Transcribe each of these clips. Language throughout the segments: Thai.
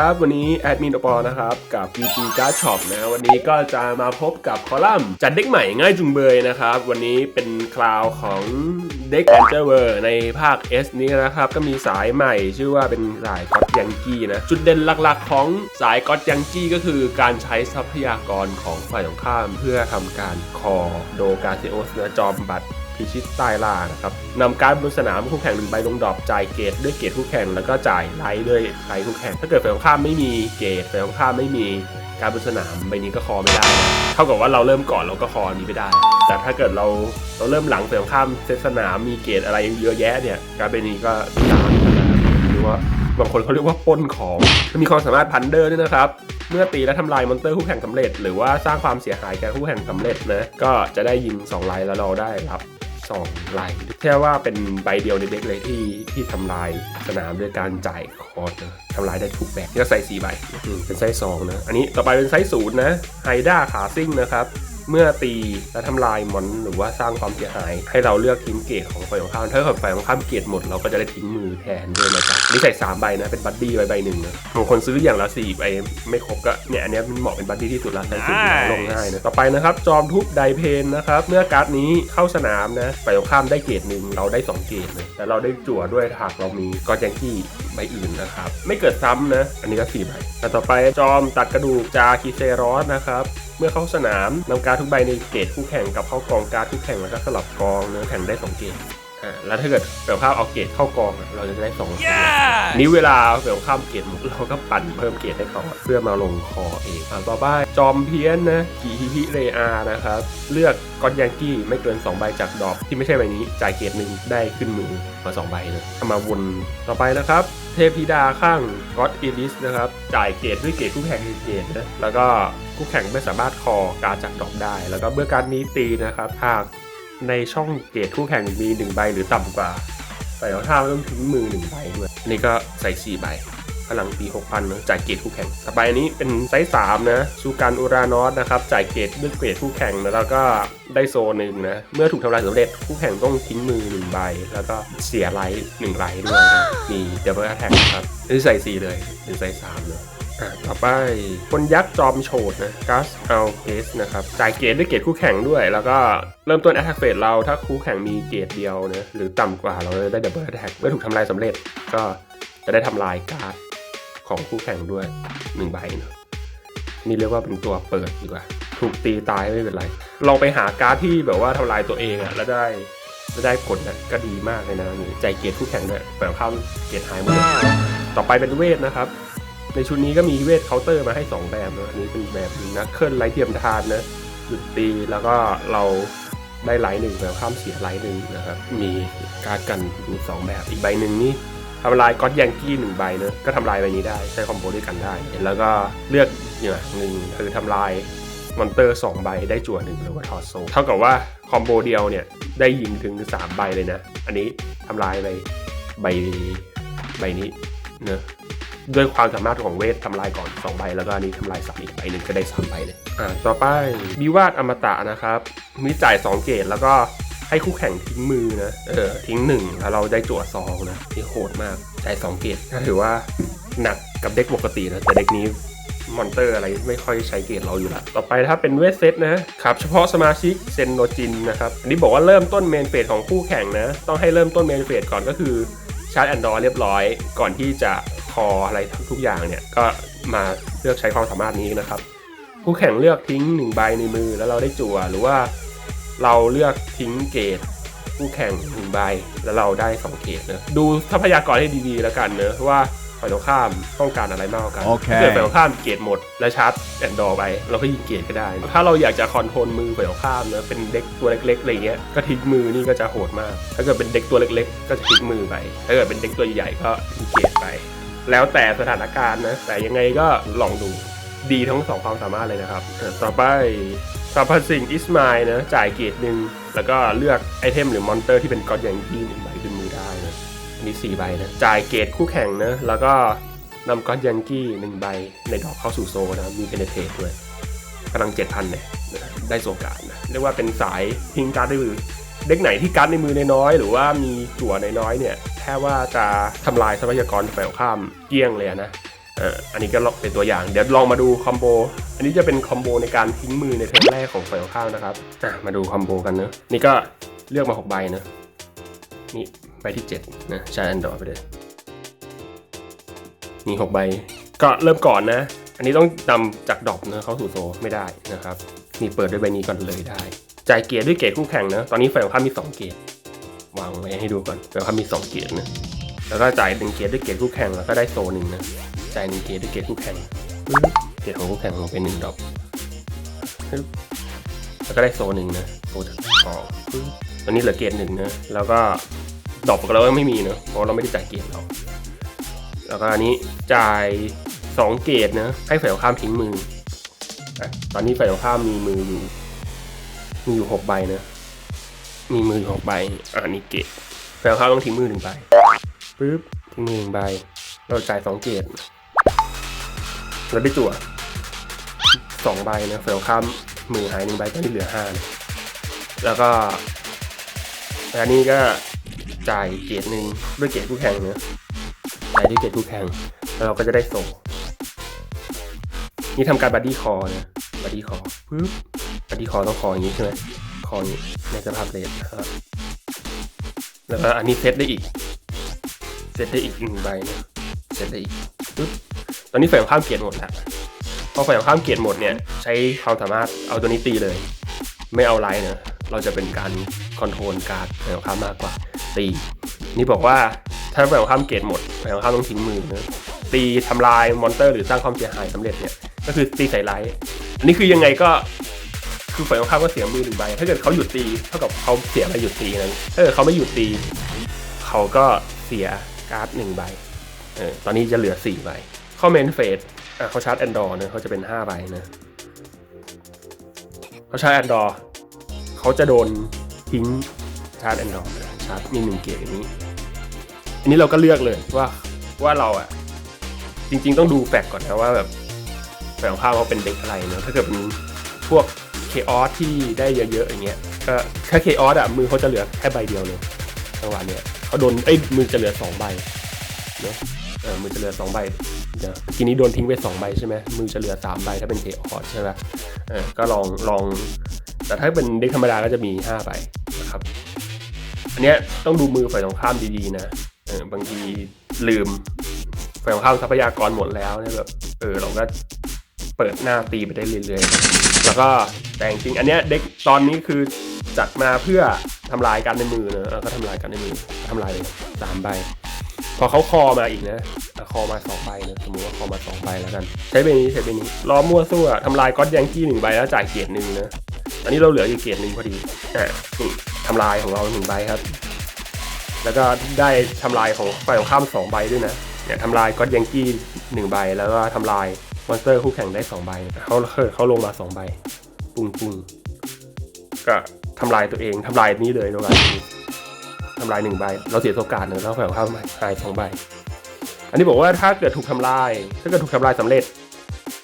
ครับ วันนี้แอดมินอปอนะครับกับ VG Card Shop นะวันนี้ก็จะมาพบกับคอลัมน์จัดเด็กใหม่ง่ายจุงเบยนะครับ วันนี้เป็นคราวของเด็กแอนเจอร์เวอร์ในภาค S นี้นะครับ ก็มีสายใหม่ชื่อว่าเป็นสายก็อตยังกี้นะ จุดเด่นหลักๆของสายก็อตยังกี้ก็คือการใช้ทรัพยากรของฝ่ายตรงข้าม เพื่อทำการคอโดกาเซโอสนะจอมบัตร พิชิตใต้ล่านะครับนำการบนสนามคู่แข่งหนึ่งใบลงดอปจ่ายเกตด้วยเกตคู่แข่งแล้วก็จ่ายไลท์ด้วยไลท์คู่แข่งถ้าเกิดฝ่ายตรงข้ามไม่มีเกตฝ่ายตรงข้ามไม่มีการบนสนามใบนี้ก็คอไม่ได้ เท่ากับว่าเราเริ่มก่อนเราก็คอนี้ไม่ได้ แต่ถ้าเกิดเราเราเริ่มหลังฝ่ายตรงข้ามเซตสนามมีเกตอะไรเยอะแยะเนี่ยการใบนี้ก็ตามหรือว่าบางคนเขาเรียกว่าป้นของมีความสามารถพันเดอร์ด้วยนะครับ เมื่อตีและทำลายมอนเตอร์คู่แข่งสำเร็จ หรือว่าสร้างความเสียหายแก่คู่แข่งสำเร็จนะ ก็จะได้ยิง2ไลน์แล้วเราได้รับ สองไลน์แค่ว่าเป็นใบเดียวในเด็กเลยที่ที่ทำลายสนามด้วยการจ่ายคอร์สนะทำลายได้ทุกแบบนี่ก็ไซส์4ใบเป็นไซส์2นะ อันนี้ต่อไปเป็นไซส์0นย์นะไฮด้าขาซิ่งนะครับ เมื่อตีและทำลายมอนหรือว่าสร้างความเสียหาย ให้เราเลือกทิ้งเกตของฝ่ายตรงข้ามถ้าเกิดฝ่ายตรงข้ามเกตหมดเราก็จะได้ทิ้งมือแทนด้วยนะจ๊ะนี่ใส่สามใบนะเป็นบัดดี้ใบใบหนึ่งนะบางคนซื้ออย่างละสี่ใบไม่ครบก็เนี่ยอันเนี้ยมันเหมาะเป็นบัดดี้ที่สุดละใส่สุดลงง่ายนะต่อไปนะครับจอมทุบไดเพนนะครับเมื่อการ์ดนี้เข้าสนามนะฝ่ายตรงข้ามได้เกตหนึ่งเราได้สองเกตนะแต่เราได้จั่วด้วยหากเรามีกอยังกี้ใบอื่นนะครับไม่เกิดซ้ำนะอันนี้ก็สี่ใบแต่ต่อไปจอมตัดกระดูกจาคิเซรอสนะครับ เมื่อเข้าสนามนำการดทุกใบในเกตคู่แข่งกับเข้ากองการดคู่แข่งแล้วก็สลับกองเนื้อแข่งได้สองเกตอ่าแล้วถ้าเกิดเปลี่ยนภาพเอาเกตเข้ากองเราจะได้สองเกตนี้เวลาเปลี่ยนข้ามเกตหมดเราก็ปั่นเพิ่มเกตให้เขาเพื่อมาลงคอเองอ่าต่อไปจอมเพี้ยนนะกีฮิฮิเรอานะครับ เลือกกอนยังกี้ไม่เกิน 2 ใบจากดอกที่ไม่ใช่ใบนี้จ่ายเกตหนึ่งได้ขึ้นมือมา 2 ใบนะเอามาวนต่อไปนะครับ เทพธิดาข้างก็อดอีลิสนะครับจ่ายเกตด้วยเกตคู่แข่งหนึ่งเกตนะแล้วก็ คู่แข่งไม่สามารถคอการจากดอกได้ แล้วก็เมื่อการนี้ตีนะครับหากในช่องเกตคู่แข่งมีหนึ่งใบหรือต่ำกว่าฝ่ายตรงข้าต้องทิ้งมือหนึ่งใบด้วยนี่ก็ใส่สี่ใบพลังตี6,000นะจ่ายเกตคู่แข่งต่อไปอันนี้เป็นไซส์3นะซูการอูรานอสนะครับจ่ายเกตด้วยเกรดคู่แข่งนะแล้วก็ได้โซนหนึ่งนะเมื่อถูกทำลายสำเร็จคู่แข่งต้องทิ้งมือหนึ่งใบ แล้วก็เสียไลท์หนึ่งไลท์ด้วยนะมีเดบเบิลแท็กครับนี่ใส่4เลยหรือไซส์3เลย อะต่อไปคนยักษ์จอมโฉดนะกัสเอาเพสนะครับจ่ายเกตด้วยเกตคู่แข่งด้วย แล้วก็เริ่มต้นแอตแทกเฟสเราถ้าคู่แข่งมีเกตเดียวนะหรือต่ำกว่าเราจะได้ดับเบิลแทกเมื่อถูกทำลายสำเร็จก็จะได้ทำลายการ์ดของคู่แข่งด้วยหนึ่งใบเนอะนี่เรียกว่าเป็นตัวเปิดดีกว่า ถูกตีตายไม่เป็นไร ลองไปหาการ์ดที่แบบว่าทำลายตัวเองอะแล้วได้แล้วได้ผลนะก็ดีมากเลยนะนี่ใจเกียรคู่แข่งด้วยแปลข้ามเกียรหายหมดเลยต่อไปเป็นเวทนะครับ ในชุดนี้ก็มีเวทเคาน์เตอร์มาให้ 2 แบบนะอันนี้เป็นแบบนึงนะเคลื่อนไลท์เทียมทานนะหยุดตีแล้วก็เราได้ไลท์หนึ่งแบบข้ามเสียไลท์หนึ่งนะครับ มีการกันอยู่สองแบบอีกใบหนึ่งนี่ทำลายก็อตยังกี้หนึ่งใบเนอะก็ทำลายใบนี้ได้ใช้คอมโบด้วยกันได้ แล้วก็เลือกอย่างหนึ่งคือทำลายมอนเตอร์2ใบได้จั่วหนึ่งหรือว่าทอร์โซเท่ากับว่าคอมโบเดียวเนี่ยได้ยิงถึง 3 ใบเลยนะ อันนี้ทำลายใบใบใบนี้เนอะ ด้วยความสามารถของเวททำลายก่อน2ใบแล้วก็อันนี้ทำลายสามอีกใบหนึ่งก็ได้3ใบเลยอ่าต่อไปบิวาดอมตะนะครับมีจ่าย2เกตแล้วก็ให้คู่แข่งทิ้งมือนะเออทิ้งหนึ่งแล้วเราได้จั่วซองนะที่โหดมากใจสองเกตก็ถือว่าหนักกับเด็กปกตินะแต่เด็กนี้มอนเตอร์อะไรไม่ค่อยใช้เกตเราอยู่ละ ต่อไปถ้าเป็นเวทเซตนะครับเฉพาะสมาชิกเซนโนจินนะครับ อันนี้บอกว่าเริ่มต้นเมนเฟสของคู่แข่งนะ ต้องให้เริ่มต้นเมนเฟสก่อนก็คือชาร์จแอนดอร์เรียบร้อย ก่อนที่จะ คออะไรทุกอย่างเนี่ยก็มาเลือกใช้ความสามารถนี้นะครับ คู่แข่งเลือกทิ้งหนึ่งใบในมือแล้วเราได้จั่วหรือว่าเราเลือกทิ้งเกตคู่แข่งหนึ่งใบแล้วเราได้สองเกตเนอะดูทรัพยากรให้ดีๆแล้วกันเนอะว่าฝ่ายตรงข้ามต้องการอะไรมากกว่ากันโอเคถ้าเกิดฝ่ายตรงข้ามเกตหมดแล้วชาร์จแอนดอร์ไปเราก็ยิงเกตก็ได้ ถ้าเราอยากจะคอนโทรลมือฝ่ายตรงข้ามเนอะเป็นเด็กตัวเล็กๆอะไรเงี้ยก็ทิ้งมือนี่ก็จะโหดมาก ถ้าเกิดเป็นเด็กตัวเล็ก ๆ ก็จะทิ้งมือไป ถ้าเกิดเป็นเด็กตัวใหญ่ๆก็ยิงเกตไป แล้วแต่สถานการณ์นะ แต่ยังไงก็ลองดูดีทั้งสองความสามารถเลยนะครับ ต่อไปสรรพสิ่งอิสมายนะจ่ายเกรดหนึ่งแล้วก็เลือกไอเทมหรือมอนเตอร์ที่เป็นก็อดยังกี้หนึ่งใบขึ้นมือได้นะอันนี้สี่ใบนะจ่ายเกรดคู่แข่งนะแล้วก็นำก็อดยังกี้หนึ่งใบในดอกเข้าสู่โซนนะมีเพนเทตด้วยกำลังเจ็ดพันเนี่ยได้โซการ์ดนะเรียกว่าเป็นสายทิ้งการ์ดในมือ เด็กไหนที่การ์ดในมือน้อย หรือว่ามีจั่วนน้อยเนี่ยแค่ว่าจะทำลายทรัพยากรฝ่ายข้ามเกี้ยงเลยนะอันนี้ก็เป็นตัวอย่าง เดี๋ยวลองมาดูคอมโบ อันนี้จะเป็นคอมโบในการทิ้งมือในเทอมแรกของฝ่ายข้ามนะครับมาดูคอมโบกันเนอะนี่ก็เลือกมา 6 ใบเนอะนี่ใบที่7นะใช้อันดอร์ไปเลยนี่6ใบ ก็เริ่มก่อนนะ อันนี้ต้องนำจากดรอปนะเข้าสู่โซไม่ได้นะครับ นี่เปิดด้วยใบนี้ก่อนเลยได้ จ่ายเกียร์ด้วยเกียรดคู่แข่งนะ ตอนนี้ฝ่ายตรงข้ามมี 2 เกียรดวางไว้ให้ดูก่อนฝ่ายตรงข้ามมี 2 เกียรดนะ แล้วก็จ่ายหนึ่งเกียรดด้วยเกียรดคู่แข่งแล้วก็ได้โซหนึ่งนะ จ่ายหนึ่งเกียรดด้วยเกียรดคู่แข่งปึ๊บเกรดของคู่แข่งลงไปหนึ่งดอกแล้วก็ได้โซหนึ่งนะโซจากออตอนนี้เหลือเกียรดหนึ่งนะ แล้วก็ดอกเราก็ไม่มีเนอะเพราะเราไม่ได้จ่ายเกียรดเรา แล้วก็อันนี้จ่ายสองเกรดนะ ให้ฝ่ายตรงข้ามทิ้งมือ ตอนนี้ฝ่ายตรงข้ามมีมืออยู่ มีอยู่หกใบนะมีมืออยู่หกใบอ่านี่เกรดฝ่ายตรงข้ามต้องทิ้งมือหนึ่งใบปึ๊บทิ้งมือหนึ่งใบ เราจ่ายสองเกตเราได้จั่วสองใบนะเฟลข้ามมือหายหนึ่งใบตอนนี้เหลือห้านะแล้วก็อันนี้ก็จ่ายเกตหนึ่งด้วยเกตคู่แข่งเนะจ่ายด้วยเกตคู่แข่งแล้วเราก็จะได้โซนี่ทำการบัดดี้คอนะบัดดี้คอปึ๊บ บัดดี้คอต้องคออย่างนี้ใช่ไหมคออย่างนี้ในสภาพเลนนะครับแล้วก็อันนี้เซตได้อีก เซตได้อีกหนึ่งใบนะเซตได้อีกปึ๊บตอนนี้ฝ่ายตรงข้ามเกียรหมดแล้วพอฝ่ายตรงข้ามเกียรหมดเนี่ย ใช้ความสามารถเอาตัวนี้ตีเลย ไม่เอาไลน์นะเราจะเป็นการคอนโทรลการ์ดฝ่งข้ามมากกว่า ตี นี่บอกว่าถ้าฝ่ายตรงข้ามเกียรหมดฝ่ายตรงข้ามต้องทิ้งมือนะตีทำลายมอนเตอร์หรือสร้างความเสียหายสำเร็จเนี่ยก็คือตีใส่ไลท์อันนี้คือยังไงก็ คือฝ่ายตรงข้ามก็เสียมือหนึ่งใบ ถ้าเกิดเขาหยุดตีเท่ากับเขาเสียไปหยุดตีนั้นถ้าเกิดเขาไม่หยุดตี เขาก็เสียการ์ดหนึ่งใบเออตอนนี้จะเหลือสี่ใบข้อเมนเฟสอะเขาชาร์จแอนดอร์เนี่ยเขาจะเป็นห้าใบนะเขาชาร์จแอนดอร์เขาจะโดนทิ้งชาร์จแอนดอร์ชาร์จมีหนึ่งเกียร์อย่างนี้ อันนี้เราก็เลือกเลยว่าว่าเราอะจริง ๆ ต้องดูแฟกก่อนนะว่าแบบแฟกของข้าวเขาเป็นเด็กอะไรเนอะถ้าเกิดเป็นพวก เคออสที่ได้เยอะๆอย่างเงี้ยก็แค่เคออสอะมือเขาจะเหลือแค่ใบเดียวเลยจังหวะเนี้ยเขาโดนเอ้ยมือจะเหลือสองใบเนอะเออมือจะเหลือสองใบเดี๋ยวทีนี้โดนทิ้งไปสองใบใช่ไหมมือจะเหลือสามใบถ้าเป็นเคออสใช่ไหมเออก็ลองลอง แต่ถ้าเป็นเด็กธรรมดาก็จะมีห้าใบนะครับอันเนี้ยต้องดูมือฝ่ายตรงข้ามดีๆนะเออบางทีลืมฝ่ายตรงข้ามทรัพยากรหมดแล้วเนี่ยแบบเออเราก็เปิดหน้าตีไปได้เรื่อยๆ แล้วก็ แต่จริงอันเนี้ยเด็กตอนนี้คือจัดมาเพื่อทำลายกันในมือเนอะก็ทำลายกันในมือทำลายเลยสามใบ พอเขาคอมาอีกนะคอมาสองใบนะสมมติว่าคอมาสองใบแล้วกันใช้ใบนี้ใช้ใบนี้ล้อมมั่วซั่วทำลายก๊อตยังกี้หนึ่งใบแล้วจ่ายเกียรติหนึ่งนะอันนี้เราเหลืออยู่เกียรติหนึ่งพอดีอะนี่ทำลายของเราหนึ่งใบครับ แล้วก็ได้ทำลายของฝ่ายของข้ามสองใบด้วยนะเนี่ยทำลายก๊อตยังกี้หนึ่งใบแล้วก็ทำลายมอนสเตอร์คู่แข่งได้สองใบเขาเขาเขาลงมาสองใบ ปุ้งปุ้งก็ทำลายตัวเองทำลายนี้เลยตัวกันทำลายหนึ่งใบ เราเสียโอกาสหนึ่งแล้วฝ่ายของข้ามหายสองใบ อันนี้บอกว่าถ้าเกิดถูกทำลาย ถ้าเกิดถูกทำลายสำเร็จ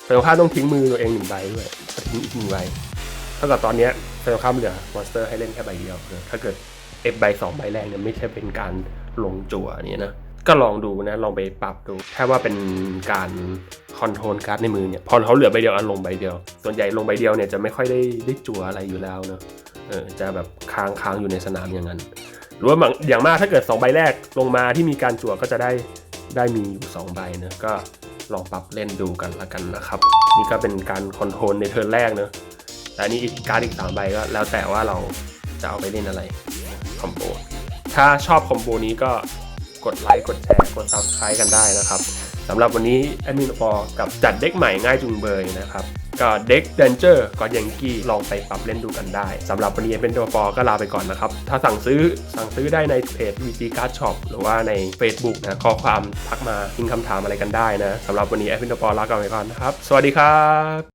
ฝ่ายของข้าต้องทิ้งมือตัวเองหนึ่งใบด้วยทิ้งอีกหนึ่งใบเท่ากับตอนนี้ยฝ่ายของข้าเหลือมอนสเตอร์ให้เล่นแค่ใบเดียวถ้าเกิดเอฟใบสองใบแรกเนี่ยไม่ใช่เป็นการลงจั่วเนี่ยนะ ก็ลองดูนะ ลองไปปรับดู ถ้าว่าเป็นการคอนโทรลการ์ดในมือเนี่ย พอเขาเหลือใบเดียวอันลงใบเดียว ส่วนใหญ่ลงใบเดียวเนี่ยจะไม่ค่อยได้ได้จั่วอะไรอยู่แล้วเนอะเออจะแบบค้างค้างอยู่ในสนามอย่างนั้น หรือว่าบางอย่างมากถ้าเกิด 2 ใบแรกลงมาที่มีการจั่วก็จะได้ได้มีอยู่ 2 ใบเนอะก็ลองปรับเล่นดูกันละกันนะครับ นี่ก็เป็นการคอนโทรลในเทิร์นแรกเนอะแต่นี้อีกการอีกสามใบก็แล้วแต่ว่าเราจะเอาไปเล่นอะไรคอมโบถ้าชอบคอมโบนี้ก็ กดไลค์กดแชร์กด subscribe กันได้นะครับสำหรับวันนี้แอดมินปอกับจัดเด็กใหม่ง่ายจุงเบยนะครับก็เด็ก Danger ก็ยังกี้ลองไปปรับเล่นดูกันได้สำหรับวันนี้แอดมินปอก็ลาไปก่อนนะครับ ถ้าสั่งซื้อสั่งซื้อได้ในเพจ VG Card Shop หรือว่าใน Facebook นะข้อความทักมาทิ้งคำถามอะไรกันได้นะสำหรับวันนี้แอดมินปอลาไปก่อนนะครับ สวัสดีครับ